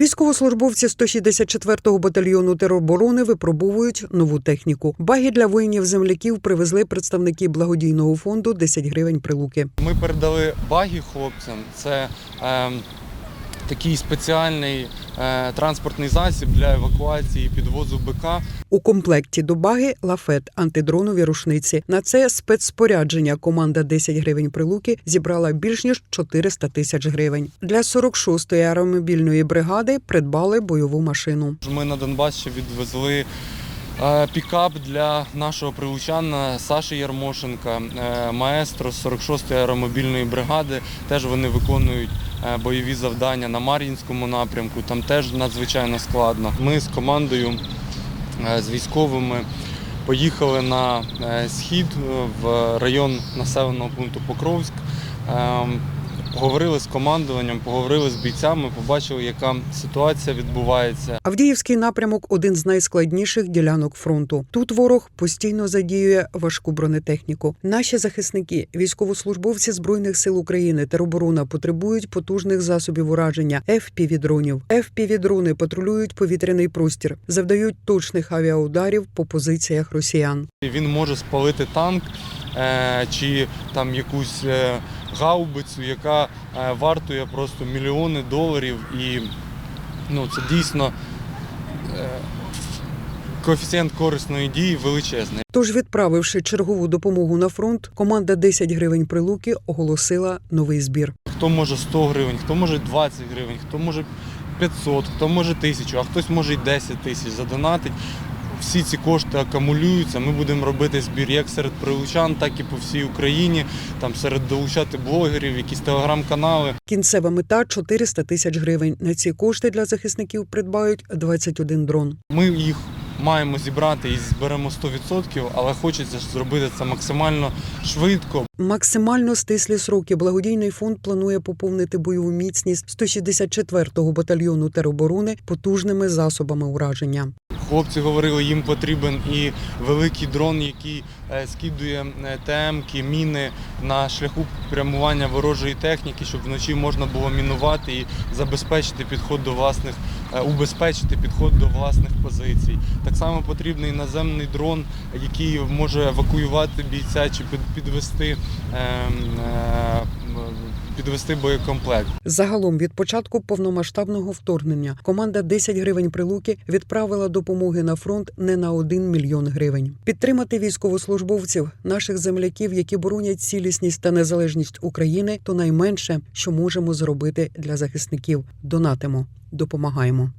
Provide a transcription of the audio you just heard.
Військовослужбовці 164-го батальйону тероборони випробовують нову техніку. Баги для воїнів-земляків привезли представники благодійного фонду 10 гривень прилуки. Ми передали баги хлопцям. Це е, такий спеціальний транспортний засіб для евакуації підвозу БК. У комплекті до баги лафет, антидронові рушниці. На це спецспорядження команда 10 гривень прилуки зібрала більш ніж 400 тисяч гривень. Для 46-ї аеромобільної бригади придбали бойову машину. Ми на Донбас ще відвезли е, пікап для нашого прилучана Саші Ярмошенка, е, маестро з 46-ї аеромобільної бригади. Теж вони виконують е, бойові завдання на Мар'їнському напрямку. Там теж надзвичайно складно. Ми з командою, е, з військовими. Поїхали на е, схід е, в район населеного пункту Покровськ. Поговорили з командуванням, поговорили з бійцями, побачили, яка ситуація відбувається. Авдіївський напрямок один з найскладніших ділянок фронту. Тут ворог постійно задіює важку бронетехніку. Наші захисники, військовослужбовці збройних сил України тероборона потребують потужних засобів ураження FPV-дронів. FPV-дрони патрулюють повітряний простір, завдають точних авіаударів по позиціях росіян. Він може спалити танк чи там якусь е, гаубицю, яка е, вартує просто мільйони доларів. І ну, це дійсно е, коефіцієнт корисної дії величезний. Тож, відправивши чергову допомогу на фронт, команда 10 гривень прилуки оголосила новий збір. Хто може 100 гривень, хто може 20 гривень, хто може 500, хто може 1000, а хтось може й 10 тисяч задонатить. Всі ці кошти акумулюються. Ми будемо робити збір як серед прилучан, так і по всій Україні. Там серед долучати блогерів, якісь телеграм-канали. Кінцева мета 400 тисяч гривень. На ці кошти для захисників придбають 21 дрон. Ми їх маємо зібрати і зберемо 100%, але хочеться ж зробити це максимально швидко. Максимально стислі сроки благодійний фонд планує поповнити бойову міцність 164-го батальйону тероборони потужними засобами ураження. Хлопці говорили, їм потрібен і великий дрон, який е, скидує е, міни на шляху прямування ворожої техніки, щоб вночі можна було мінувати і забезпечити підход до власних, е, убезпечити підход до власних позицій. Так само потрібний наземний дрон, який може евакуювати бійця чи під- підвести, ем, е, підвести боєкомплект. Загалом від початку повномасштабного вторгнення команда 10 гривень прилуки відправила допомоги на фронт не на 1 мільйон гривень. Підтримати військовослужбовців, наших земляків, які боронять цілісність та незалежність України, то найменше, що можемо зробити для захисників. Донатимо, допомагаємо.